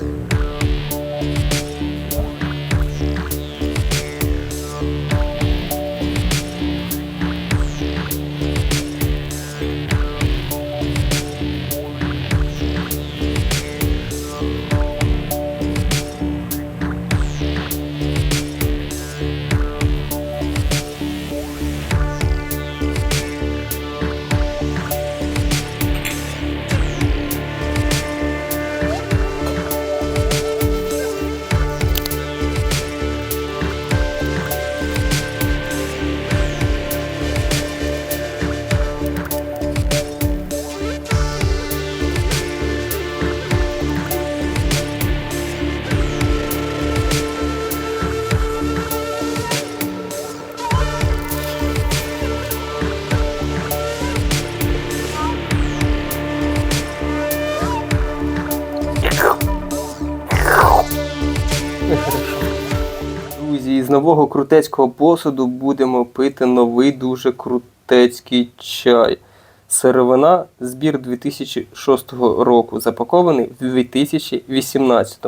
Друзі, нового крутецького посуду будемо пити новий дуже крутецький чай. Сировина збір 2006 року, запакований в 2018.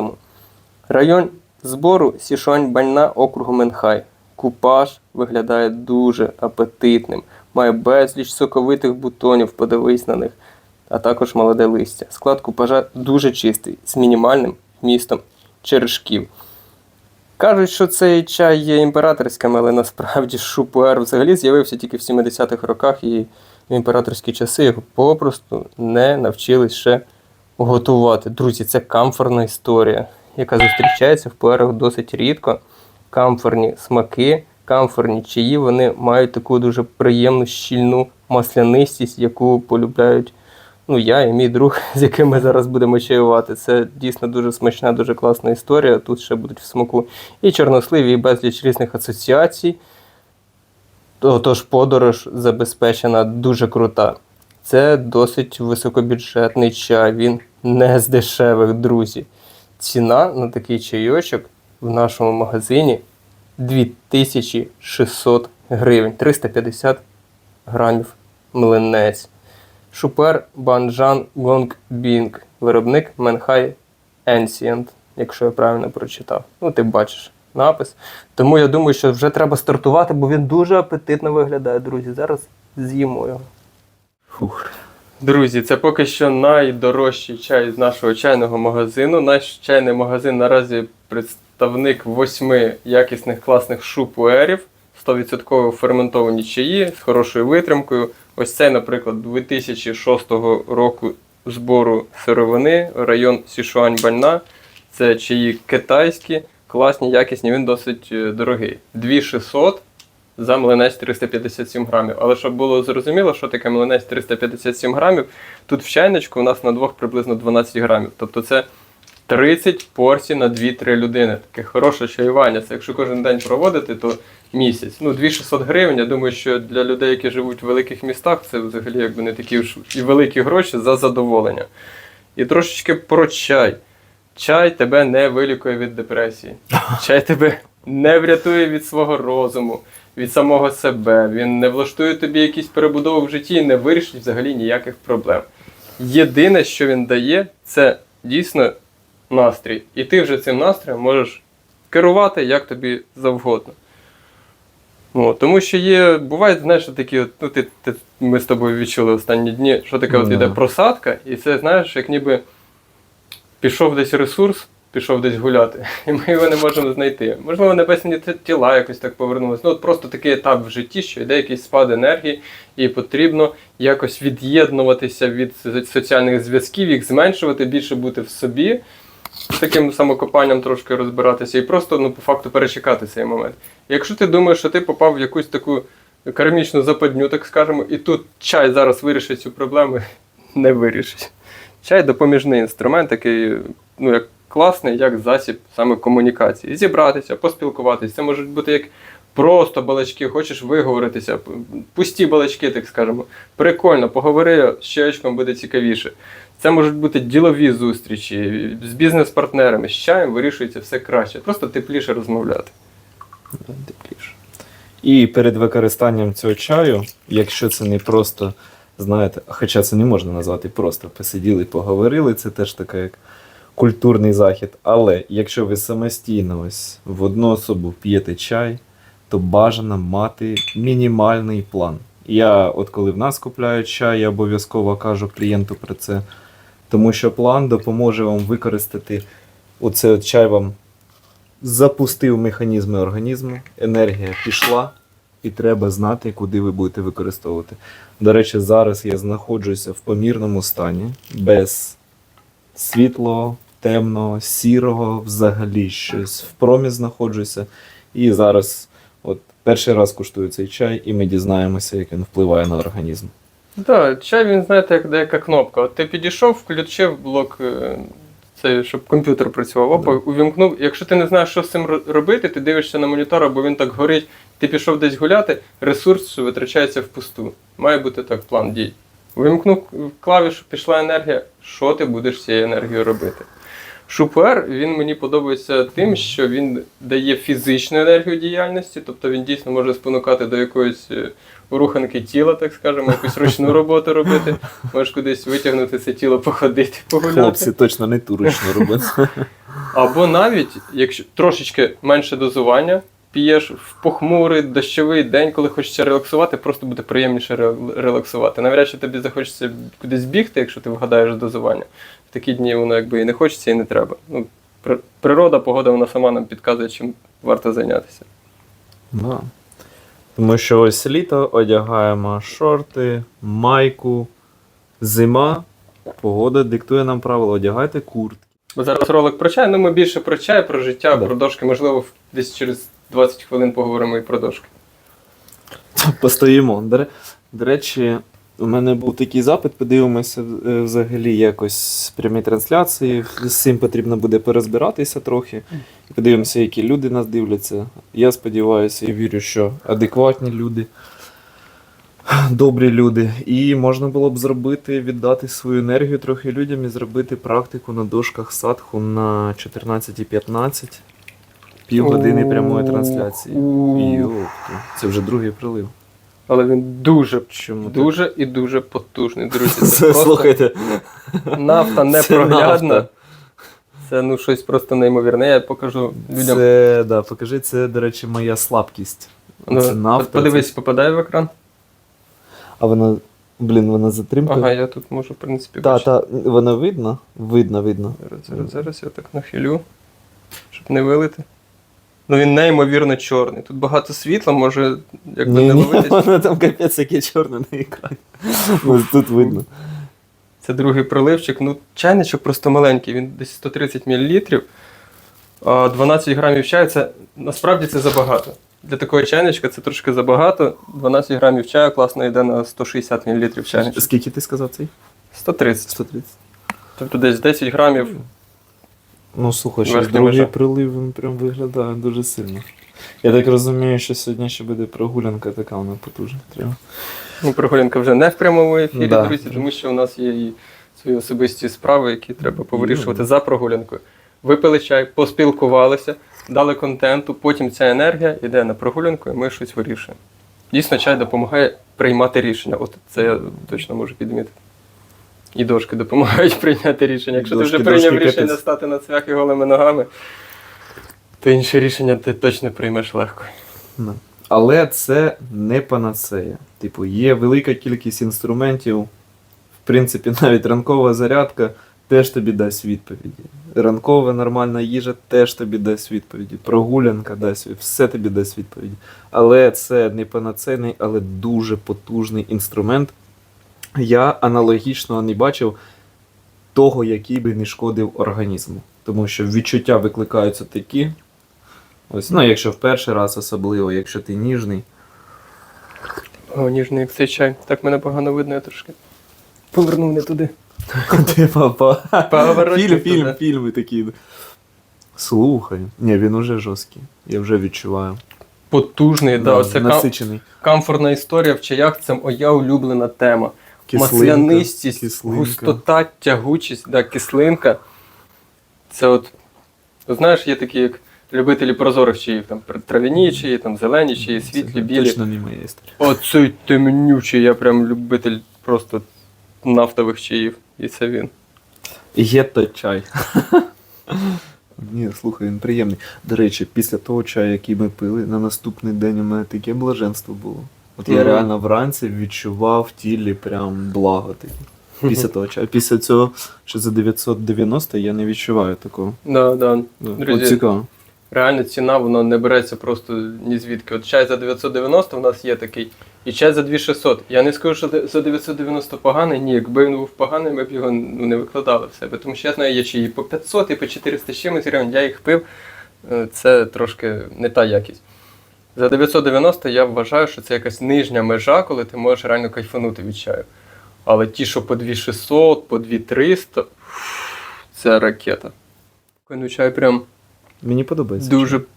Район збору Сішуань-Баньна округу Менхай. Купаж виглядає дуже апетитним. Має безліч соковитих бутонів, подивись на них, а також молоде листя. Склад купажа дуже чистий, з мінімальним вмістом черешків. Кажуть, що цей чай є імператорським, але насправді шупуер взагалі з'явився тільки в 70-х роках, і в імператорські часи його попросту не навчились ще готувати. Друзі, це камфорна історія, яка зустрічається в пуерах досить рідко. Камфорні смаки, камфорні чаї, вони мають таку дуже приємну щільну маслянистість, яку полюбляють ну, я і мій друг, з яким ми зараз будемо чаювати. Це дійсно дуже смачна, дуже класна історія. Тут ще будуть в смаку і чорносливі, і безліч різних асоціацій. Отож, подорож забезпечена дуже крута. Це досить високобюджетний чай, він не з дешевих, друзі. Ціна на такий чайочок в нашому магазині 2600 гривень, 350 грамів млинець. Шупер Банжан Гонг Бінг, виробник Менхай Ancient, якщо я правильно прочитав. Ну, ти бачиш напис. Тому я думаю, що вже треба стартувати, бо він дуже апетитно виглядає, друзі. Зараз з'їмо його. Фух. Друзі, це поки що найдорожчий чай з нашого чайного магазину. Наш чайний магазин наразі представник восьми якісних класних шупуерів, 100% ферментовані чаї з хорошою витримкою. Ось цей, наприклад, 2006 року збору сировини, район Сішуань-Бальна. Це чаї китайські, класні, якісні, він досить е, дорогий. 2600 за млинець 357 грамів. Але щоб було зрозуміло, що таке млинець 357 грамів, тут в чайничку у нас на двох приблизно 12 грамів. Тобто це 30 порцій на 2-3 людини. Таке хороше чаювання. Це якщо кожен день проводити, то місяць. Ну, 2600 гривень. Я думаю, що для людей, які живуть в великих містах, це взагалі якби не такі ж і великі гроші за задоволення. І трошечки про чай. Чай тебе не вилікує від депресії. Чай тебе не врятує від свого розуму, від самого себе. Він не влаштує тобі якісь перебудови в житті і не вирішить взагалі ніяких проблем. Єдине, що він дає, це дійсно настрій. І ти вже цим настроєм можеш керувати як тобі завгодно. О, тому що є, бувають, знаєш, такі, от, ну, ти, ти, ми з тобою відчули останні дні, що таке от Ну, іде просадка, і це, знаєш, як ніби пішов десь ресурс, пішов десь гуляти, і ми його не можемо знайти. Можливо, небесні ті- тіла якось так повернулися. Ну, от просто такий етап в житті, що йде якийсь спад енергії, і потрібно якось від'єднуватися від соціальних зв'язків, їх зменшувати, більше бути в собі, таким самокопанням трошки розбиратися, і просто ну, по факту перечекати цей момент. Якщо ти думаєш, що ти попав в якусь таку кармічну западню, так скажемо, і тут чай зараз вирішить цю проблему, не вирішить. Чай допоміжний інструмент, такий, ну, як класний, як засіб саме комунікації. Зібратися, поспілкуватися. Це можуть бути як просто балачки, хочеш виговоритися, пусті балачки, так скажемо. Прикольно, поговори з чаєчком буде цікавіше. Це можуть бути ділові зустрічі з бізнес-партнерами. З чаєм вирішується все краще. Просто тепліше розмовляти. Тепліше. І перед використанням цього чаю, якщо це не просто, знаєте, хоча це не можна назвати просто посиділи, поговорили, це теж така як культурний захід. Але якщо ви самостійно ось в одну особу п'єте чай, то бажано мати мінімальний план. Я, от коли в нас купляють чай, я обов'язково кажу клієнту про це. Тому що план допоможе вам використати оце от чай вам запустив механізми організму, енергія пішла, і треба знати, куди ви будете використовувати. До речі, зараз я знаходжуся в помірному стані, без світлого, темного, сірого, взагалі щось в промі знаходжуся. І зараз, от перший раз куштую цей чай, і ми дізнаємося, як він впливає на організм. Так, чай він, знаєте, як деяка кнопка. От ти підійшов, включив блок, е, цей, щоб комп'ютер працював, опа, увімкнув. Якщо ти не знаєш, що з цим робити, ти дивишся на монітор, або він так горить, ти пішов десь гуляти, ресурс витрачається впусту. Має бути так план дій. Увімкнув клавішу, пішла енергія. Що ти будеш з цією енергією робити? Шупер він мені подобається тим, що він дає фізичну енергію діяльності, тобто він дійсно може спонукати до якоїсь е, руханки тіла, так скажемо, якусь ручну роботу робити. Можеш кудись витягнути це тіло, походити, погуляти. Хлопці точно не ту ручну роботу. Або навіть, якщо трошечки менше дозування, п'єш в похмурий дощовий день, коли хочеться релаксувати, просто буде приємніше релаксувати. Навряд чи тобі захочеться кудись бігти, якщо ти вгадаєш дозування. В такі дні воно якби і не хочеться, і не треба. Ну, природа, погода, вона сама нам підказує, чим варто зайнятися. Да. Тому що ось літо одягаємо шорти, майку, зима, погода диктує нам правила, одягайте куртки. Бо зараз ролик про чай, ну ми більше про чай, про життя, Да. про дошки. Можливо, десь через 20 хвилин поговоримо і про дошки. Постоїмо. До, речі, у мене був такий запит, подивимося е, взагалі якось прямі трансляції. З цим потрібно буде порозбиратися трохи. Подивимося, які люди нас дивляться. Я сподіваюся і вірю, що адекватні люди, добрі люди. І можна було б зробити, віддати свою енергію трохи людям і зробити практику на дошках садху на 14.15. Півгодини прямої трансляції. Йопта, це вже другий прилив. Але він дуже, Чому дуже і дуже потужний, друзі. Це просто Слухайте, нафта непроглядна. Це ну щось просто неймовірне. Я покажу людям. Це, да, покажи, це, до речі, моя слабкість. Ну, це нафта. Подивись, це- попадає в екран. А вона, блін, вона затримка. Ага, я тут можу, в принципі, Та, бачити. та, воно видно? Видно, видно. Зараз, зараз, зараз я так нахилю, щоб не вилити. Ну він неймовірно чорний. Тут багато світла, може якби не ні, воно там капець яке чорне на екрані. Ось тут видно. Це другий проливчик. Ну, чайничок просто маленький, він десь 130 мл. 12 грамів чаю це насправді це забагато. Для такого чайничка це трошки забагато. 12 грамів чаю класно йде на 160 мл чайничок. Скільки ти сказав цей? 130. 130. Тобто десь 10 грамів. Ну, слухай, що Верхня другий межа. прилив він прям виглядає дуже сильно. Я так розумію, що сьогодні ще буде прогулянка така вона потужна. Треба. Ну, прогулянка вже не в прямому ефірі, Да. друзі, тому що у нас є і свої особисті справи, які треба повирішувати за прогулянкою. Випили чай, поспілкувалися, дали контенту, потім ця енергія йде на прогулянку, і ми щось вирішуємо. Дійсно, чай допомагає приймати рішення. От це я точно можу підмітити. І дошки допомагають прийняти рішення. Якщо Дошки, ти вже прийняв дошки, рішення капець. стати на цвяхи голими ногами, то інше рішення ти точно приймеш легко. Да. Але це не панацея. Типу, є велика кількість інструментів. В принципі, навіть ранкова зарядка теж тобі дасть відповіді. Ранкова нормальна їжа теж тобі дасть відповіді. Прогулянка дасть. Все тобі дасть відповіді. Але це не панацейний, але дуже потужний інструмент. Я аналогічно не бачив того, який би не шкодив організму. Тому що відчуття викликаються такі, Ось, ну, якщо в перший раз особливо, якщо ти ніжний. О, ніжний як цей чай. Так мене погано видно, я трошки повернув не туди. Ти папа. Фільм, фільм, фільми такі. Слухай. Ні, він уже жорсткий. Я вже відчуваю. Потужний, да, кам- насичений. комфортна історія в чаях це моя улюблена тема. Кислинка, Маслянистість, кислинка. густота, тягучість, да, кислинка. Це от, знаєш, є такі як любителі прозорих чаїв, там трав'яні чаї, там зелені чаї, світлі, Це білі. Точно не моя історія. Оцей темнючий, я прям любитель просто нафтових чаїв. І це він. Гетто чай. Ні, слухай, він приємний. До речі, після того чаю, який ми пили, на наступний день у мене таке блаженство було. От я реально вранці відчував в тілі прям благо таке. Після того чаю. Після цього, що за 990 я не відчуваю такого. Да, да. Друзі, От цікаво. Реально ціна вона не береться просто ні звідки. От чай за 990 в нас є такий, і чай за 2600. Я не скажу, що де- за 990 поганий, ні, якби він був поганий, ми б його ну, не викладали в себе. Тому що я знаю, є чаї по 500 і по 400 з чимось гривень, я їх пив. Е, Це трошки не та якість. За 990 я вважаю, що це якась нижня межа, коли ти можеш реально кайфанути від чаю. Але ті, що по 2600, по 2300, це ракета. Ну, чай прям Мені подобається. Дуже чай.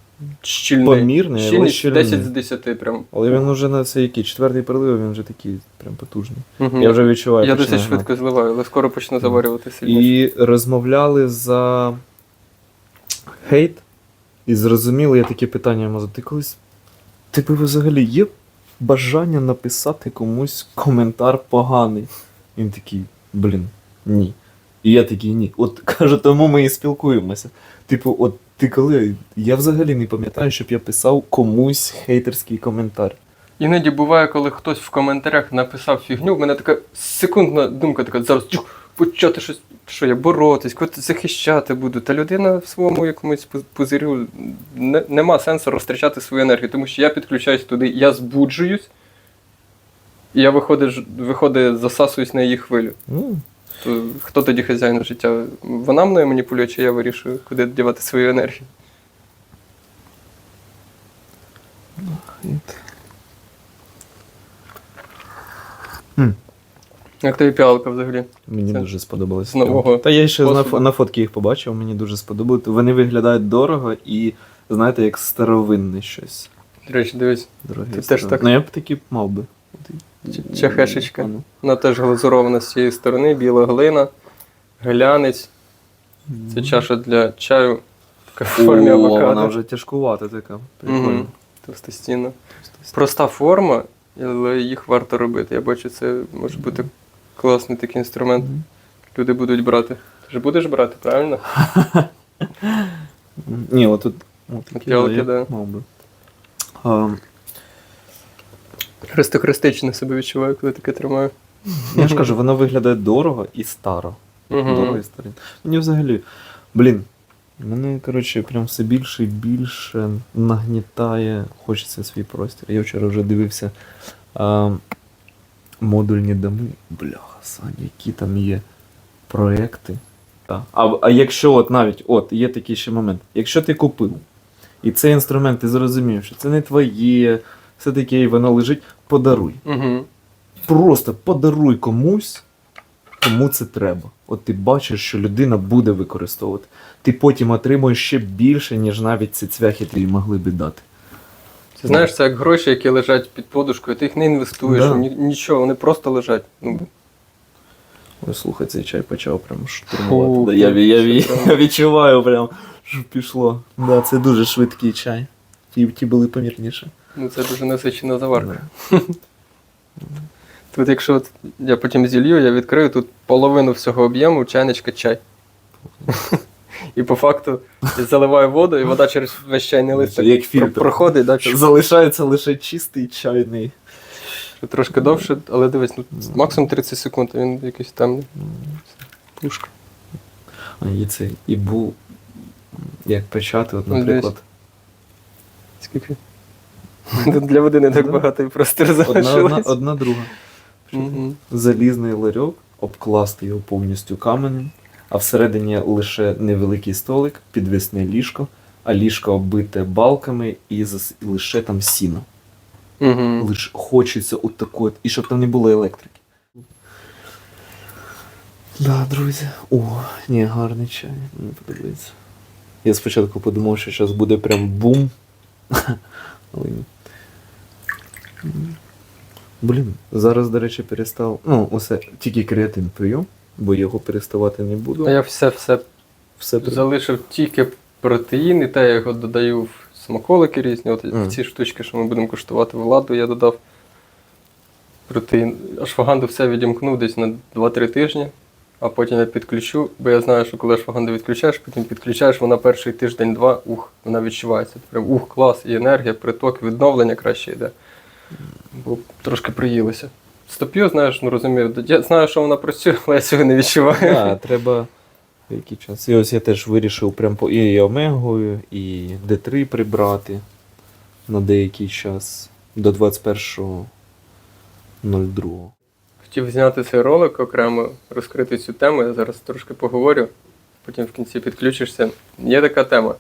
щільний. Помірний, але Щільність щільний. 10 з 10 прям. Але він уже на це який четвертий прилив, він вже такий прям потужний. Мгм. Я вже відчуваю. Я досить швидко зливаю, але скоро почну заварювати сильніше. І розмовляли за хейт, і зрозуміли я таке питання йому задав. Ти колись. Тебе взагалі є бажання написати комусь коментар поганий? Він такий, блін, ні. І я такий, ні. От каже, тому ми і спілкуємося. Типу, от ти коли. Я взагалі не пам'ятаю, щоб я писав комусь хейтерський коментар. Іноді буває, коли хтось в коментарях написав фігню, в мене така секундна думка така, зараз чух, почати щось, що я боротись, когось захищати буду. Та людина в своєму якомусь пуз- пузирю не, нема сенсу розтрачати свою енергію, тому що я підключаюсь туди, я збуджуюсь, і я виходить, виходить засасуюсь на її хвилю. Ну, То хто тоді хазяїн життя? Вона мною маніпулює, чи я вирішую, куди дівати свою енергію? хейт. Як тобі піалка взагалі? Мені Це дуже сподобалось. нового Та я ще на, на фотки їх побачив, мені дуже сподобалось. Вони виглядають дорого і, знаєте, як старовинне щось. До речі, дивись, Дороге. Ти теж так? Ну я б такі мав би. Чахешечка. Ну. вона теж глазурована з цієї сторони, біла глина, глянець. Це чаша для чаю в формі авокадо. вона вже тяжкувата така. Прикольно. Товстостінна. Проста форма, але їх варто робити. Я бачу, це може бути класний такий інструмент. Люди будуть брати. Ти ж будеш брати, правильно? Ні, отут. От я да. Мав би. Хрестохристично себе відчуваю, коли таке тримаю. я ж кажу, воно виглядає дорого і старо. Дорого і старо. Мені взагалі. Блін. Мене, коротше, прям все більше і більше нагнітає, хочеться свій простір. Я вчора вже дивився а, модульні доми. Бляха, Саня, які там є проекти. Так. А, а якщо от навіть, от, є такий ще момент. Якщо ти купив, і цей інструмент ти зрозумів, що це не твоє, все таке, і воно лежить, подаруй. Угу. Просто подаруй комусь, кому це треба. От ти бачиш, що людина буде використовувати. Ти потім отримуєш ще більше, ніж навіть ці цвяхи тобі могли би дати. Ти знаєш, це як гроші, які лежать під подушкою, ти їх не інвестуєш, Да. ні, нічого, вони просто лежать. Ну, Ой, слухай, цей чай почав прям штурмувати. Фу, Да, я, ві- я, ві- це прям- я відчуваю прям, що пішло. Да, це дуже швидкий чай. Ті, ті були помірніше. ну це дуже насичена заварка. Тут, якщо от я потім зілью, я відкрию тут половину всього об'єму чайничка чай. І по факту заливаю воду, і вода через весь чайний лист як фільтр. проходить, да, щоб Залишається лише чистий чайний. трошки довше, але дивись, ну, максимум 30 секунд, а він якийсь темний. Пушка. А і це і був. Як почати, от, Ну, десь. наприклад. Скільки? Тут для води не так Да. багато і простір Одна, одна, залишилось. одна друга. Мгм. залізний ларьок, обкласти його повністю каменем, а всередині лише невеликий столик, підвісне ліжко, а ліжко оббите балками і зас- і лише там сіно. Мгм. Лише хочеться от такої, і щоб там не було електрики. Да, друзі. О, ні, гарний чай. Мені подобається. Я спочатку подумав, що зараз буде прям бум. Але ні. Блін, зараз, до речі, перестав. Ну, усе, тільки креатин пию, бо його переставати не буду. А я все все Все при- залишив тільки протеїн, і те я його додаю в смаколики різні. От Мгм. в ці штучки, що ми будемо куштувати в ладу, я додав протеїн. Ашваганду все відімкнув десь на 2-3 тижні. а потім я підключу, бо я знаю, що коли швагонду відключаєш, потім підключаєш, вона перший тиждень-два, ух, вона відчувається. Прям ух, клас, і енергія, приток, відновлення краще йде. Бо трошки приїлося. Стоп'ю, знаєш, ну розумію. Я знаю, що вона працює, але я цього не відчуваю. Да, треба який час. І ось я теж вирішив прям по і омегою, і D3 прибрати на деякий час до 21.02. Хотів зняти цей ролик окремо, розкрити цю тему. Я зараз трошки поговорю, потім в кінці підключишся. Є така тема.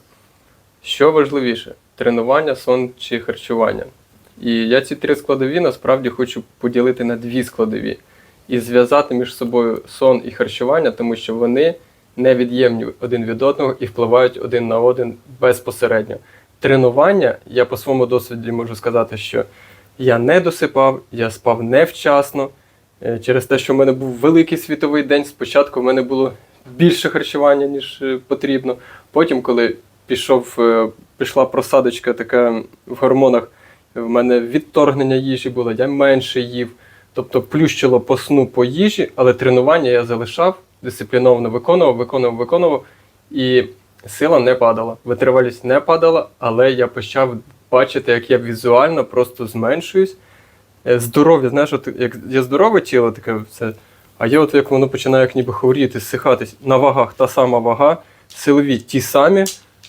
Що важливіше: тренування, сон чи харчування? І я ці три складові насправді хочу поділити на дві складові і зв'язати між собою сон і харчування, тому що вони невід'ємні один від одного і впливають один на один безпосередньо. Тренування, я по своєму досвіді можу сказати, що я не досипав, я спав невчасно. Е, Через те, що в мене був великий світовий день, спочатку в мене було більше харчування, ніж е, потрібно. Потім, коли пішов, е, пішла просадочка така в гормонах, в мене відторгнення їжі було, я менше їв. Тобто плющило по сну по їжі, але тренування я залишав, дисципліновано виконував, виконував, виконував. І сила не падала. Витривалість не падала, але я почав бачити, як я візуально просто зменшуюсь. Е, Здоров'я, знаєш, от як є здорове тіло, таке все. А є от як воно починає як ніби хворіти, сихатись. На вагах та сама вага, силові ті самі,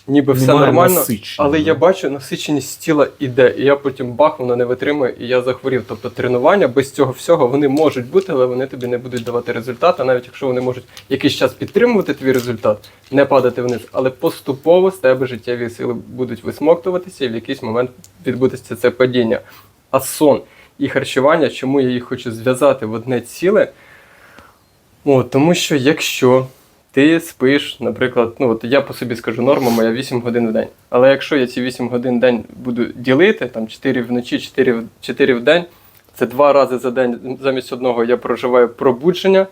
ніби все Немає нормально. насичення, Але я бачу, насиченість тіла іде, і я потім бах, воно не витримує, і я захворів. Тобто тренування без цього всього вони можуть бути, але вони тобі не будуть давати результат. А навіть якщо вони можуть якийсь час підтримувати твій результат, не падати вниз, але поступово з тебе життєві сили будуть висмоктуватися, і в якийсь момент відбудеться це падіння. А сон і харчування, чому я їх хочу зв'язати в одне ціле? О, тому що якщо ти спиш, наприклад, ну от я по собі скажу, норма моя 8 годин в день. Але якщо я ці 8 годин в день буду ділити, там 4 вночі, 4, в- 4 в день, це два рази за день замість одного я проживаю пробудження,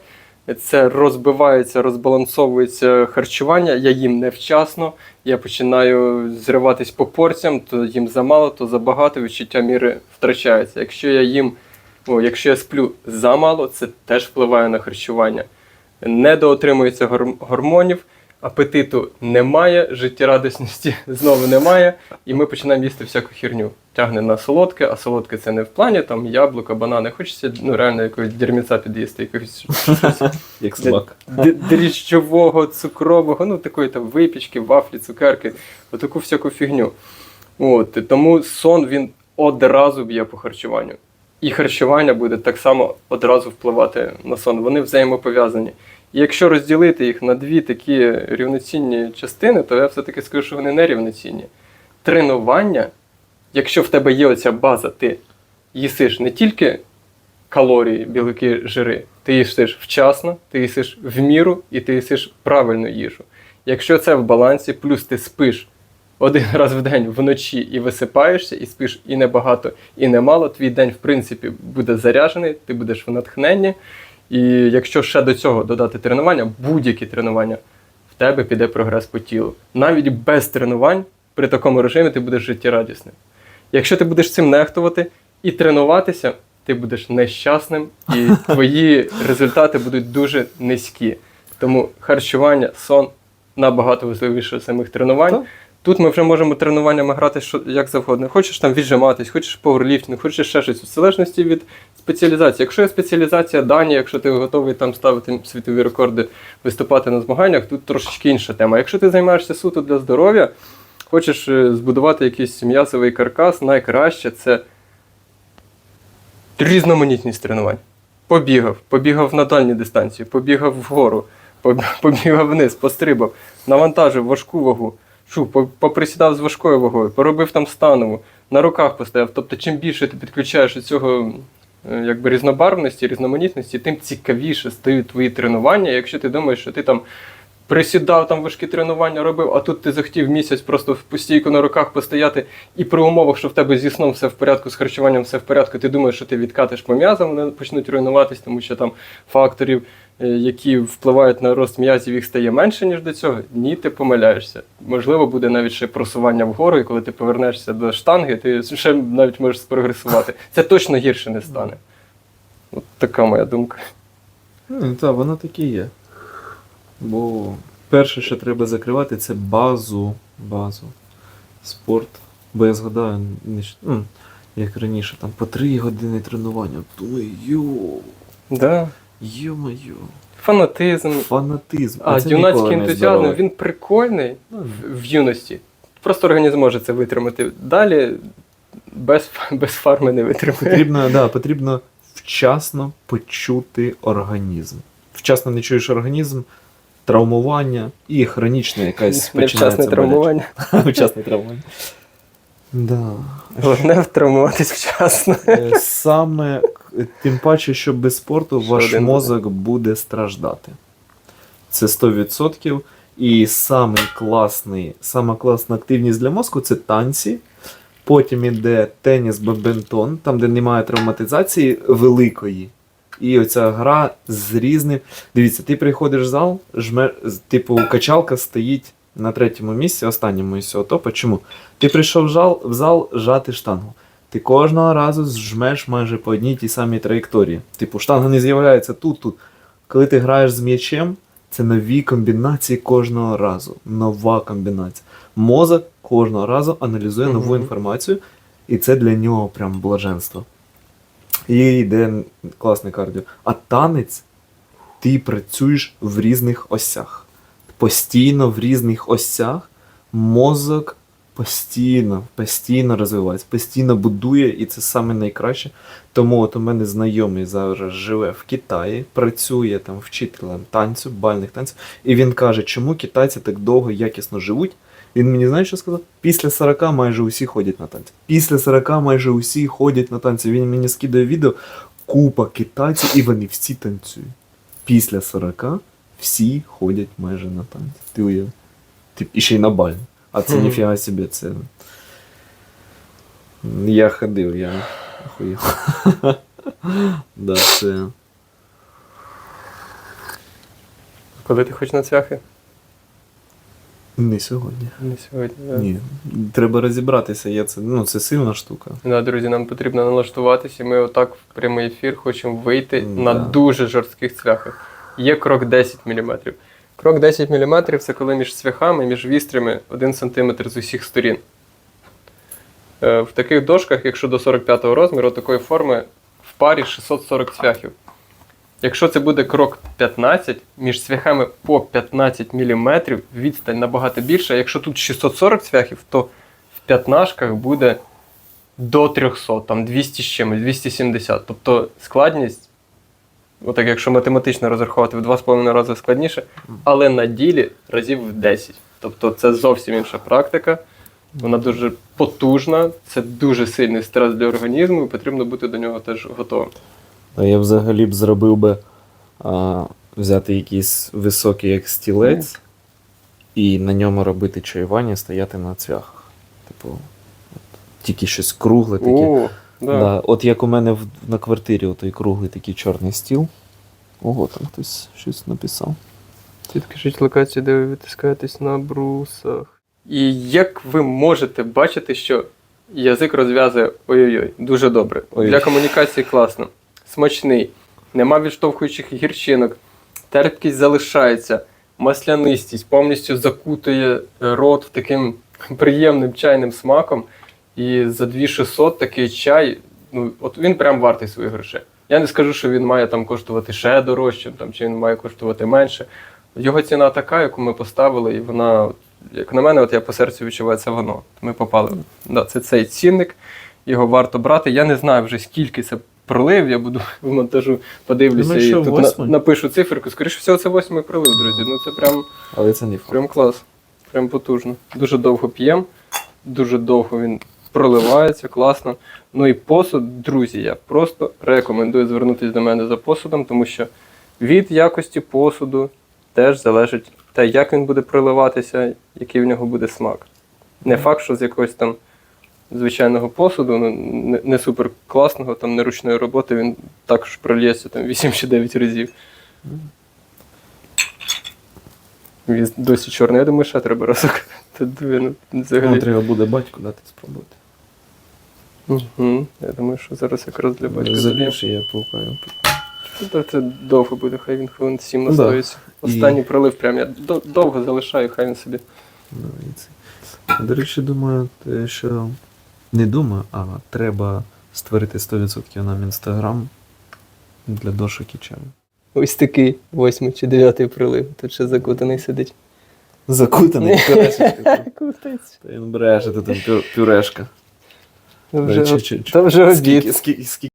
це розбивається, розбалансовується харчування, я їм невчасно, я починаю зриватись по порціям, то їм замало, то забагато, відчуття міри втрачається. Якщо я їм, о, якщо я сплю замало, це теж впливає на харчування недоотримується гор- гормонів, апетиту немає, життєрадісності знову немає, і ми починаємо їсти всяку херню. Тягне на солодке, а солодке це не в плані там яблука, банани. Хочеться ну реально якогось дерміця під'їсти, якогось Як дріжджового, цукрового, ну такої там випічки, вафлі, цукерки, отаку всяку фігню. От, тому сон він одразу б'є по харчуванню. І харчування буде так само одразу впливати на сон. Вони взаємопов'язані. І якщо розділити їх на дві такі рівноцінні частини, то я все-таки скажу, що вони не рівноцінні. Тренування, якщо в тебе є оця база, ти їсиш не тільки калорії, білки, жири, ти їсиш вчасно, ти їсиш в міру і ти їсиш правильну їжу. Якщо це в балансі, плюс ти спиш один раз в день вночі і висипаєшся, і спиш і небагато, і немало, твій день, в принципі, буде заряджений, ти будеш в натхненні. І якщо ще до цього додати тренування, будь-які тренування, в тебе піде прогрес по тілу. Навіть без тренувань при такому режимі ти будеш життєрадісним. Якщо ти будеш цим нехтувати і тренуватися, ти будеш нещасним, і твої результати будуть дуже низькі. Тому харчування, сон набагато важливіше самих тренувань. Тут ми вже можемо тренуваннями грати що, як завгодно. Хочеш там віджиматись, хочеш пауерліфтинг, хочеш ще щось, в залежності від спеціалізації. Якщо є спеціалізація дані, якщо ти готовий там ставити світові рекорди, виступати на змаганнях, тут трошечки інша тема. Якщо ти займаєшся суто для здоров'я, хочеш е, збудувати якийсь м'ясовий каркас, найкраще це різноманітність тренувань. Побігав, побігав на дальні дистанції, побігав вгору, побігав вниз, пострибав, навантажив важку вагу, шу, поприсідав з важкою вагою, поробив там станову, на руках поставив. Тобто, чим більше ти підключаєш цього е, якби різнобарвності, різноманітності, тим цікавіше стають твої тренування. Якщо ти думаєш, що ти там присідав там важкі тренування робив, а тут ти захотів місяць просто в постійку на руках постояти, і при умовах, що в тебе зі сном все в порядку, з харчуванням все в порядку, ти думаєш, що ти відкатиш по м'язам, вони почнуть руйнуватись, тому що там факторів, які впливають на рост м'язів, їх стає менше, ніж до цього. Ні, ти помиляєшся. Можливо, буде навіть ще просування вгору, і коли ти повернешся до штанги, ти ще навіть можеш спрогресувати. Це точно гірше не стане. От така моя думка. Ну, так, воно таке є. Бо перше, що треба закривати, це базу. Базу. Спорт. Бо я згадаю, ніж- як раніше, там по 3 години тренування. Думаю, йо, Да. Йо-моє, Фанатизм. фанатизм. А це ніколи юнацький не ентузіазм, здорово. він прикольний Ну, в- в юності. Просто організм може це витримати. Далі без, без фарми не витримає. Потрібно, да, потрібно вчасно почути організм. Вчасно не чуєш організм, травмування і хронічна якась Невчасне починається травмування. Вчасне травмування. Да. Головне втравмуватись вчасно. Е, Саме тим паче, що без спорту Ще ваш мозок буде страждати. Це 100%. І самий класний, сама класна активність для мозку це танці. Потім іде теніс бадмінтон, там, де немає травматизації великої. І оця гра з різним. Дивіться, ти приходиш в зал, жме, типу, качалка стоїть на третьому місці, останньому із цього топа. Чому? Ти прийшов в зал, в зал жати штангу. Ти кожного разу жмеш майже по одній тій самій траєкторії. Типу, штанга не з'являється тут, тут. Коли ти граєш з м'ячем, це нові комбінації кожного разу. Нова комбінація. Мозок кожного разу аналізує нову Мгм. інформацію, і це для нього прям блаженство. І йде класний кардіо. А танець ти працюєш в різних осях. Постійно в різних осях мозок постійно, постійно розвивається, постійно будує, і це саме найкраще. Тому от у мене знайомий зараз живе в Китаї, працює там вчителем танцю, бальних танців, і він каже, чому китайці так довго якісно живуть. Він мені знає, що сказав? Після 40 майже усі ходять на танці. Після 40 майже усі ходять на танці. Він мені скидає відео, купа китайців, і вони всі танцюють. Після 40 всі ходять майже на танці. Ти уяви. Ти, і ще й на бальні. А це ніфіга собі, це. Я ходив, я охуєв. да, це. Коли ти хочеш на цвяхи? Не сьогодні. Не сьогодні. да. Ні. Треба розібратися. Я це, ну, це сильна штука. Да, друзі, нам потрібно налаштуватися, і ми отак в прямий ефір хочемо вийти на да. дуже жорстких цвяхах. Є крок 10 мм. Крок 10 мм це коли між цвяхами, між вістрями 1 см з усіх сторін. Е, В таких дошках, якщо до 45 розміру, такої форми в парі 640 цвяхів. Якщо це буде крок 15, між цвяхами по 15 мм відстань набагато більша. Якщо тут 640 цвяхів, то в п'ятнашках буде до 300, там 200 з чимось, 270. Тобто складність, отак якщо математично розраховувати, в 2,5 рази складніше, але на ділі разів в 10. Тобто це зовсім інша практика. Вона дуже потужна, це дуже сильний стрес для організму, і потрібно бути до нього теж готовим. Я взагалі б зробив би а, взяти якийсь високий як стілець і на ньому робити чаювання, стояти на цвяхах. Типу, от, тільки щось кругле таке. О, да. Да. От як у мене в, на квартирі той круглий такий чорний стіл. Ого, там хтось щось написав. Підкажіть локацію, де ви витискаєтесь на брусах. І як ви можете бачити, що язик розв'язує ой-ой-ой, дуже добре. Ой. Для комунікації класно. Смачний, нема відштовхуючих гірчинок, терпкість залишається, маслянистість повністю закутує рот таким приємним чайним смаком. І за 2600 такий чай, ну от він прям вартий своїх грошей. Я не скажу, що він має там коштувати ще дорожче, там, чи він має коштувати менше. Його ціна така, яку ми поставили, і вона, як на мене, от я по серцю відчуваю, це воно. Ми попали. Да, це цей цінник, його варто брати. Я не знаю вже скільки це пролив. Я буду в монтажу подивлюся Ну, і тут восьмий? на, напишу циферку. Скоріше всього, це восьмий пролив, друзі. Ну це прям, Але це не прям клас. Прям потужно. Дуже довго п'ємо, дуже довго він проливається, класно. Ну і посуд, друзі, я просто рекомендую звернутися до мене за посудом, тому що від якості посуду теж залежить те, як він буде проливатися, який в нього буде смак. Не факт, що з якогось там звичайного посуду, ну, не, не супер класного, там не ручної роботи, він також прольється там 8 чи 9 разів. Він досі чорний, я думаю, ще треба разок. Тут Ну, взагалі. треба буде батьку дати спробувати. Угу. Я думаю, що зараз якраз для батька. Заліж, я пукаю. Тобто це довго буде, хай він хвилин 7 Ну, настоїться. І- Останній пролив прям я довго залишаю, хай він собі. Ну, і. До речі, думаю, що не думаю, а треба створити 100% нам інстаграм для дошок і чаю. Ось такий восьмий чи дев'ятий прилив. Тут ще закутаний сидить. Закутаний. Кутається. Та Він бреше, тут там пюрешка. Вже, Чи- чи- чи- Та вже обід. Скільки, скільки, скільки